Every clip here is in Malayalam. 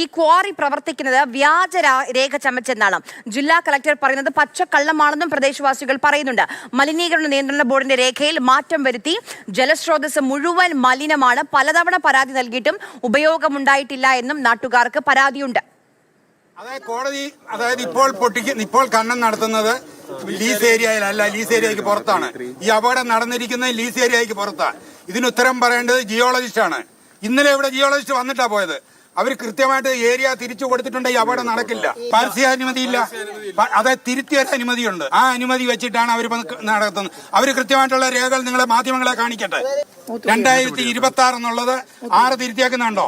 ഈ ക്വാറി പ്രവർത്തിക്കുന്നത് വ്യാജ രേഖ ചമച്ചെന്നാണ്. ജില്ലാ കളക്ടർ പറയുന്നത് പച്ചക്കള്ളമാണെന്നും പ്രദേശവാസികൾ പറയുന്നുണ്ട്. മലിനീകരണ നിയന്ത്രണ ബോർഡിന്റെ രേഖയിൽ മാറ്റം വരുത്തി ജലസ്രോതസ് മുഴുവൻ മലിനമാണ്. പലതവണ പരാതി നൽകിയിട്ടും ഉപയോഗമുണ്ടായിട്ടില്ല എന്നും നാട്ടുകാർക്ക് പരാതിയുണ്ട്. അതായത് കോടതി അതായത് ഇപ്പോൾ പൊട്ടിക്ക് ഇപ്പോൾ കണ്ണൻ നടത്തുന്നത് ലീസ് ഏരിയയിലല്ല ലീസ് ഏരിയയ്ക്ക് പുറത്താണ്. ഈ അപകടം നടന്നിരിക്കുന്നത് ലീസ് ഏരിയയ്ക്ക് പുറത്താണ്. ഇതിന് ഉത്തരം പറയേണ്ടത് ജിയോളജിസ്റ്റ് ആണ്. ഇന്നലെ ഇവിടെ ജിയോളജിസ്റ്റ് വന്നിട്ടാ പോയത്. അവർ കൃത്യമായിട്ട് ഏരിയ തിരിച്ചു കൊടുത്തിട്ടുണ്ടെങ്കിൽ അപകടം നടക്കില്ല. പരസ്യ അനുമതിയില്ല. ഇല്ല അതായത് തിരുത്തിയ അനുമതിയുണ്ട്. ആ അനുമതി വെച്ചിട്ടാണ് അവർ നടത്തുന്നത്. അവർ കൃത്യമായിട്ടുള്ള രേഖകൾ നിങ്ങളെ മാധ്യമങ്ങളെ കാണിക്കട്ടെ. രണ്ടായിരത്തി ഇരുപത്തി ആറ് എന്നുള്ളത് ആറ് തിരുത്തിയാക്കുന്നുണ്ടോ?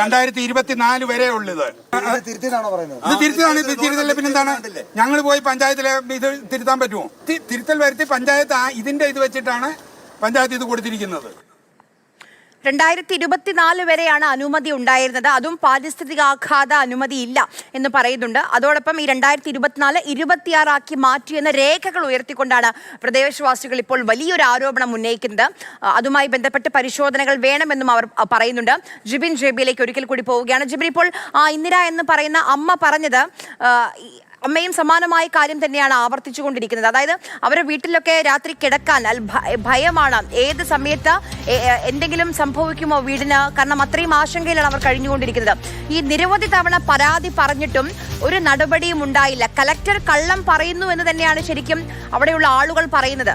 രണ്ടായിരത്തി ഇരുപത്തിനാല് വരെ ഉള്ളത്. ഇത് തിരുത്തിയതാണ് ഇത് തിരുത്തല്ല പിന്നെന്താണ്? ഞങ്ങൾ പോയി പഞ്ചായത്തിലെ ഇത് തിരുത്താൻ പറ്റുമോ? തിരുത്തൽ വരുത്തി പഞ്ചായത്ത് ഇതിന്റെ ഇത് വെച്ചിട്ടാണ് പഞ്ചായത്ത് ഇത് കൊടുത്തിരിക്കുന്നത്. രണ്ടായിരത്തി ഇരുപത്തിനാല് വരെയാണ് അനുമതി ഉണ്ടായിരുന്നത്. അതും പാരിസ്ഥിതികാഘാത അനുമതി ഇല്ല എന്ന് പറയുന്നുണ്ട്. അതോടൊപ്പം ഈ രണ്ടായിരത്തി ഇരുപത്തിനാല് ഇരുപത്തിയാറാക്കി മാറ്റിയെന്ന രേഖകൾ ഉയർത്തിക്കൊണ്ടാണ് പ്രദേശവാസികൾ ഇപ്പോൾ വലിയൊരു ആരോപണം ഉന്നയിക്കുന്നത്. അതുമായി ബന്ധപ്പെട്ട് പരിശോധനകൾ വേണമെന്നും അവർ പറയുന്നുണ്ട്. ജിബിൻ ജെബിയിലേക്ക് ഒരിക്കൽ കൂടി പോവുകയാണ്. ജിബിൻ ഇപ്പോൾ ഇന്ദിര എന്ന് പറയുന്ന അമ്മ പറഞ്ഞത് അമ്മയും സമാനമായ കാര്യം തന്നെയാണ് ആവർത്തിച്ചുകൊണ്ടിരിക്കുന്നത്. അതായത് അവരുടെ വീട്ടിലൊക്കെ രാത്രി കിടക്കാൻ ഭയമാണ്. ഏത് സമയത്ത് എന്തെങ്കിലും സംഭവിക്കുമോ വീടിന്? കാരണം അത്രയും ആശങ്കയിലാണ് അവർ കഴിഞ്ഞുകൊണ്ടിരിക്കുന്നത്. ഈ നിരവധി തവണ പരാതി പറഞ്ഞിട്ടും ഒരു നടപടിയും ഉണ്ടായില്ല. കലക്ടർ കള്ളം പറയുന്നു എന്ന് തന്നെയാണ് ശരിക്കും അവിടെയുള്ള ആളുകൾ പറയുന്നത്.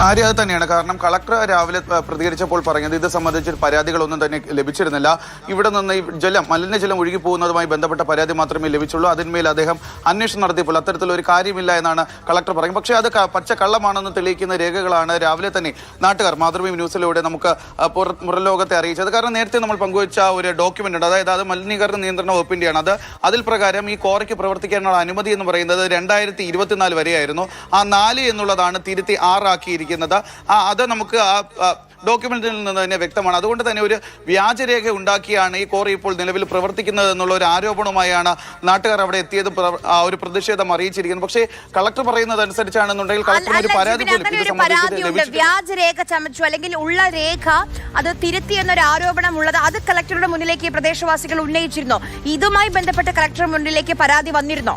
ആര്യ അത് തന്നെയാണ്. കാരണം കളക്ടർ രാവിലെ പ്രതികരിച്ചപ്പോൾ പറഞ്ഞത് ഇത് സംബന്ധിച്ച് പരാതികളൊന്നും തന്നെ ലഭിച്ചിരുന്നില്ല. ഇവിടെ നിന്ന് ജലം മലിനജലം ഒഴുകി പോകുന്നതുമായി ബന്ധപ്പെട്ട പരാതി മാത്രമേ ലഭിച്ചുള്ളൂ. അതിന്മേൽ അദ്ദേഹം അന്വേഷണം നടത്തിയപ്പോൾ അത്തരത്തിലൊരു കാര്യമില്ല എന്നാണ് കളക്ടർ പറയുന്നത്. പക്ഷേ അത് പച്ച കള്ളമാണെന്ന് തെളിയിക്കുന്ന രേഖകളാണ് രാവിലെ തന്നെ നാട്ടുകാർ മാതൃഭൂമി ന്യൂസിലൂടെ നമുക്ക് പുറലോകത്തെ അറിയിച്ചത്. കാരണം നേരത്തെ നമ്മൾ പങ്കുവച്ച ഒരു ഡോക്യുമെന്റ് ഉണ്ട് അതായത് അത് മലിനീകരണ നിയന്ത്രണ വകുപ്പിന്റെയാണ്. അത് അതിൽ പ്രകാരം ഈ കോറയ്ക്ക് പ്രവർത്തിക്കാനുള്ള അനുമതി എന്ന് പറയുന്നത് രണ്ടായിരത്തി ഇരുപത്തിനാല് വരെയായിരുന്നു. ആ നാല് എന്നുള്ളതാണ് തിരുത്തി ആറാക്കിയിരിക്കുന്നത്. ആ അത് നമുക്ക് ആ ഡോക്യുമെന്റിൽ നിന്ന് തന്നെ വ്യക്തമാണ്. അതുകൊണ്ട് തന്നെ ഒരു വ്യാജരേഖ ഉണ്ടാക്കിയാണ് ഈ കോറി ഇപ്പോൾ നിലവിൽ പ്രവർത്തിക്കുന്നത് എന്നുള്ള ഒരു ആരോപണവുമായാണ് നാട്ടുകാർ അവിടെ എത്തിയത്. ഒരു പ്രതിഷേധം അറിയിച്ചിരിക്കുന്നത് പക്ഷേ കളക്ടർ പറയുന്നത് അനുസരിച്ചാണെന്നുണ്ടെങ്കിൽ കളക്ടർ ഒരു പരാതി പോലും വ്യാജരേഖ ചമച്ചു അല്ലെങ്കിൽ ഉള്ള രേഖ അത് തിരുത്തി എന്നൊരു ആരോപണം ഉള്ളത് അത് കളക്ടറുടെ മുന്നിലേക്ക് പ്രദേശവാസികൾ ഉന്നയിച്ചിരുന്നോ. ഇതുമായി ബന്ധപ്പെട്ട് കളക്ടറുടെ മുന്നിലേക്ക് പരാതി വന്നിരുന്നോ?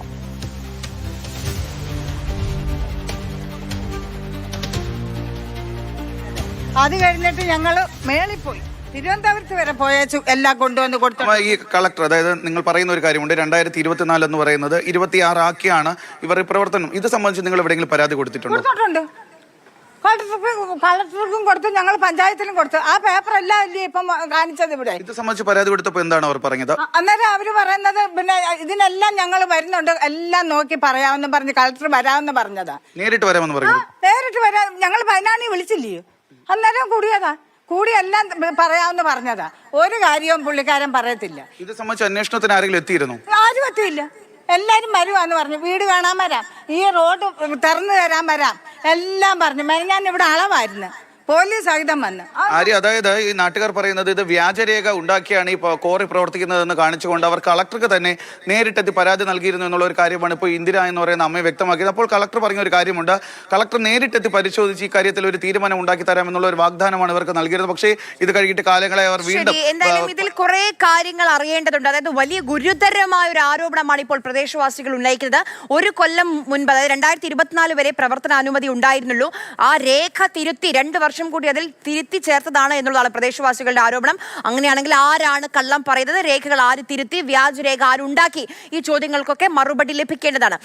അത് കഴിഞ്ഞിട്ട് ഞങ്ങൾ മേളിൽ പോയി. തിരുവനന്തപുരത്ത് വരെ പോയച്ചു എല്ലാം കൊണ്ടുവന്ന് കൊടുത്തു. ഈ കളക്ടർ അതായത് നിങ്ങൾ പറയുന്ന ഒരു കാര്യമുണ്ട്. രണ്ടായിരത്തി ഇരുപത്തിനാല് എന്ന് പറയുന്നത് ഇരുപത്തിയാറ് ആക്കിയാണ് ഇവർ പ്രവർത്തനം. ഇത് സംബന്ധിച്ച് നിങ്ങൾ എവിടെയെങ്കിലും പരാതി കൊടുത്തിട്ടുണ്ടോ? കൊടുത്തിട്ടുണ്ട്. കളക്ടർക്കും കൊടുത്തു ഞങ്ങൾ പഞ്ചായത്തിലും കൊടുത്തു. ആ പേപ്പർ എല്ലാം അല്ലേ ഇപ്പം കാണിച്ചത് ഇവിടെ? ഇത് സംബന്ധിച്ച് പരാതി കൊടുത്തപ്പോൾ എന്താണ് അവർ പറഞ്ഞത്? അന്നേരം അവർ പറയുന്നത് പിന്നെ ഇതിനെല്ലാം ഞങ്ങൾ വരുന്നുണ്ട്. എല്ലാം നോക്കി പറയാമെന്ന് പറഞ്ഞ് കളക്ടർ വരാമെന്ന് പറഞ്ഞതാ. നേരിട്ട് വരാമെന്ന് പറഞ്ഞു നേരിട്ട് വരാം ഞങ്ങൾ പതിനാണി വിളിച്ചില്ലയോ അന്നേരം കൂടിയതാ. കൂടി എല്ലാം പറയാമെന്ന് പറഞ്ഞതാ. ഒരു കാര്യവും പുള്ളിക്കാരൻ പറയത്തില്ല. ഇത് സംബന്ധിച്ച് അന്വേഷണത്തിന് ആരെങ്കിലും എത്തിയിരുന്നു? ആരും എത്തിയില്ല. എല്ലാരും വരുവാന്ന് പറഞ്ഞു. വീട് കാണാൻ വരാം. ഈ റോഡ് തുറന്നു തരാൻ വരാം. എല്ലാം പറഞ്ഞു. ഞാൻ ഇവിടെ അളവായിരുന്നു. പോലീസ് സഹിതം വന്ന്. ആര്യ അതായത് ഈ നാട്ടുകാർ പറയുന്നത് ഇത് വ്യാജരേഖ ഉണ്ടാക്കിയാണ് ഈ കോറി പ്രവർത്തിക്കുന്നതെന്ന് കാണിച്ചുകൊണ്ട് അവർ കളക്ടർക്ക് തന്നെ നേരിട്ടെത്തി പരാതി നൽകിയിരുന്നു എന്നുള്ള ഒരു കാര്യമാണ് ഇപ്പോൾ ഇന്ദിര എന്ന് പറയുന്ന അമ്മയെ വ്യക്തമാക്കിയത്. അപ്പോൾ കളക്ടർ പറഞ്ഞ ഒരു കാര്യമുണ്ട്. കളക്ടർ നേരിട്ടെത്തി പരിശോധിച്ച് ഈ കാര്യത്തിൽ ഒരു തീരുമാനം ഉണ്ടാക്കി തരാമെന്നുള്ള ഒരു വാഗ്ദാനമാണ് ഇവർക്ക് നൽകിയത് പക്ഷേ ഇത് കഴിഞ്ഞിട്ട് കാലങ്ങളെ അവർ വീണ്ടും എന്തായാലും ഇതിൽ കുറെ കാര്യങ്ങൾ അറിയേണ്ടതുണ്ട്. അതായത് വലിയ ഗുരുതരമായ ഒരു ആരോപണമാണ് ഇപ്പോൾ പ്രദേശവാസികൾ ഉന്നയിക്കുന്നത്. ഒരു കൊല്ലം മുൻപ് അതായത് രണ്ടായിരത്തി ഇരുപത്തിനാല് വരെ പ്രവർത്തനാനുമതി ഉണ്ടായിരുന്നുള്ളൂ. ആ രേഖ തിരുത്തി രണ്ട് വർഷം കൂടി അതിൽ തിരുത്തി ചേർത്തതാണ് എന്നുള്ളതാണ് പ്രദേശവാസികളുടെ ആരോപണം. അങ്ങനെയാണെങ്കിൽ ആരാണ് കള്ളം പറയുന്നത്? രേഖകൾ ആര് തിരുത്തി? വ്യാജരേഖ ആരുണ്ടാക്കി? ഈ ചോദ്യങ്ങൾക്കൊക്കെ മറുപടി ലഭിക്കേണ്ടതാണ്.